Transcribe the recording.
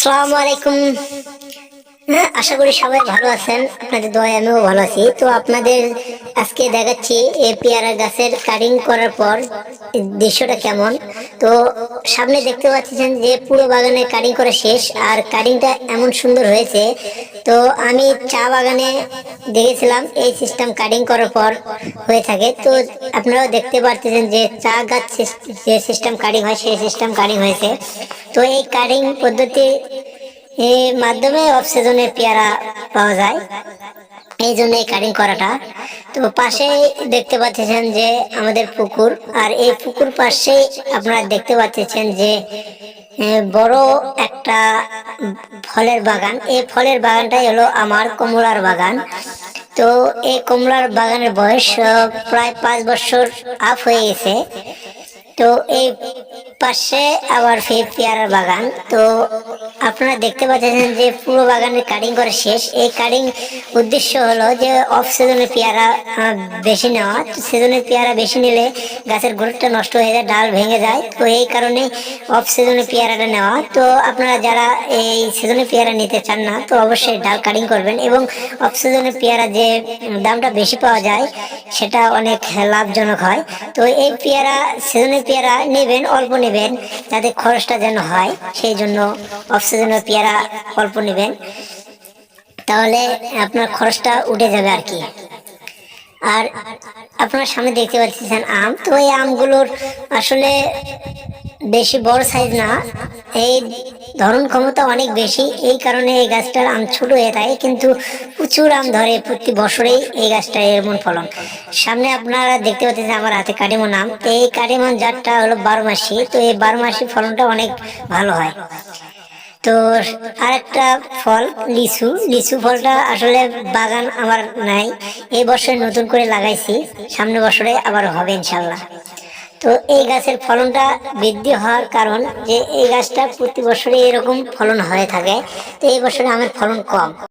আসসালামু আশা করি সবাই ভালো আছেন, আপনাদের দয়া আমিও ভালো আছি। তো আপনাদের আজকে দেখাচ্ছি এই পেয়ারা গাছের কাটিং করার পর দৃশ্যটা কেমন। তো সামনে দেখতে পাচ্ছেন যে পুরো বাগানে কাটিং করা শেষ, আর কাটিংটা এমন সুন্দর হয়েছে। তো আমি চা বাগানে দেখেছিলাম, এই সিস্টেম কাটিং করার পর হয়ে থাকে। তো আপনারাও দেখতে পারতেছেন যে চা গাছ যে সিস্টেম কাটিং হয়, সেই সিস্টেম কাটিং হয়েছে। তো এই কাটিং পদ্ধতি এর মাধ্যমে অফ সিজনে পেয়ারা পাওয়া যায়। এই জন্য এই কাটিং করাটা। তো পাশে দেখতে পাচ্ছেন যে আমাদের পুকুর, আর এই পুকুর পাশে আপনারা দেখতে পাচ্ছেন যে বড় একটা ফলের বাগান। এই ফলের বাগানটাই হলো আমার কমলার বাগান। তো এই কমলার বাগানের বয়স প্রায় পাঁচ বছর আপ হয়ে গেছে। তো এই পাশে আবার ফের পেয়ারার বাগান। তো আপনারা দেখতে পাচ্ছেন যে পুরো বাগানের কাটিং করা শেষ। এই কাটিং উদ্দেশ্য হলো যে অফ সিজনে পেয়ারা বেশি নেওয়া। সিজনের পেয়ারা বেশি নিলে গাছের গ্রোথটা নষ্ট হয়ে যায়, ডাল ভেঙে যায়। তো এই কারণে অফ সিজনে পেয়ারাটা নেওয়া। তো আপনারা যারা এই সিজনে পেয়ারা নিতে চান না, তো অবশ্যই ডাল কাটিং করবেন এবং অফ সিজনে পেয়ারা যে দামটা বেশি পাওয়া যায়, সেটা অনেক লাভজনক হয়। তো এই পেয়ারা সিজনের পেয়ারা নেবেন, অল্প নেবেন, যাতে খরচটা যেন হয়, সেই জন্য অফ সিজনের পেয়ারা অল্প নেবেন। তাহলে আপনার খরচটা উঠে যাবে আর কি। আর আপনার সামনে দেখতে পাচ্ছেন আম। তো এই আমগুলোর আসলে বেশি বড় সাইজ না। এই ধরন ক্ষমতা অনেক বেশি। এই কারণে এই গাছটার আম ছোট হয়ে থাকে। কিন্তু প্রচুর আম ধরে প্রতি বছরেই এই গাছটা এমন ফলন। সামনে আপনারা দেখতে পাচ্ছেন আমার হাতে কাটিমন আম। এই কাটিমন জাতটা হলো বারো মাসি তো এই বারো মাসি ফলনটা অনেক ভালো হয়। তো আরেকটা ফল, লিচু। লিচু ফলটা আসলে বাগান আমার নাই। এই বছর নতুন করে লাগাইছি। সামনে বছরে আবার হবে ইনশাল্লাহ তো এই গাছের ফলনটা বৃদ্ধি হওয়ার কারণ যে এই গাছটা প্রতি বছরে এরকম ফলন হয়ে থাকে। তো এই বছরে আমার ফলন কম।